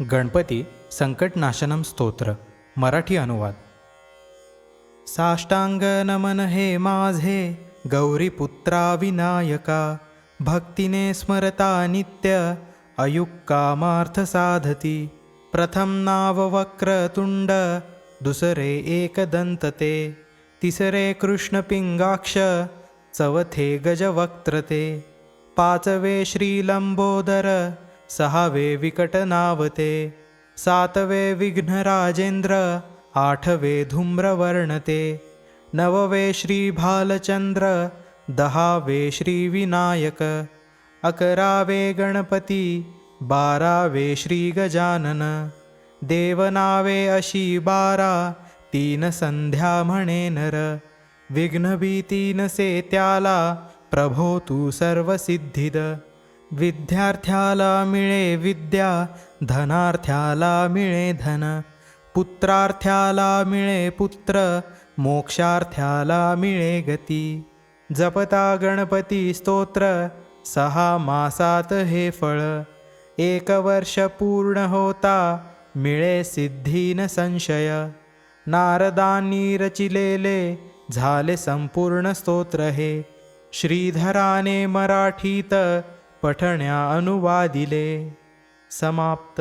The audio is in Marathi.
गणपती संकटनाशनम स्तोत्र मराठी अनुवाद. साष्टांग नमन हे माझे गौरीपुत्रा विनायका भक्तीने स्मरता नित्य अयुक्कामार्थ साधती. प्रथम नाव वक्रतुंड दुसरे एकदंतते तिसरे कृष्णपिंगाक्ष चवथे गजवक्त्रते. पाचवे श्रीलंबोदर सहावे विकटनावते सातवे विघ्नराजेंद्र आठवे धूम्रवर्णते नववे श्रीभालचंद्र दहावे श्रीविनायक अकरावे गणपती बारावे श्रीगजानन देवनावे अशी बारा तीन संध्या म्हणे नर विघ्नभीती त्याला प्रभो तू सर्वसिद्धिद. विद्यार्थ्याला मिळे विद्या धनार्थ्याला मिळे धन. पुत्रार्थ्याला मिळे पुत्र मोक्षार्थ्याला मिळे गती. जपता गणपती स्तोत्र सहा मासात हे फळ. एक वर्ष पूर्ण होता मिळे सिद्धीन संशय. नारदांनी रचिलेले झाले संपूर्ण स्तोत्र हे. श्रीधराने मराठीत पठण्या अनुवादिले समाप्त।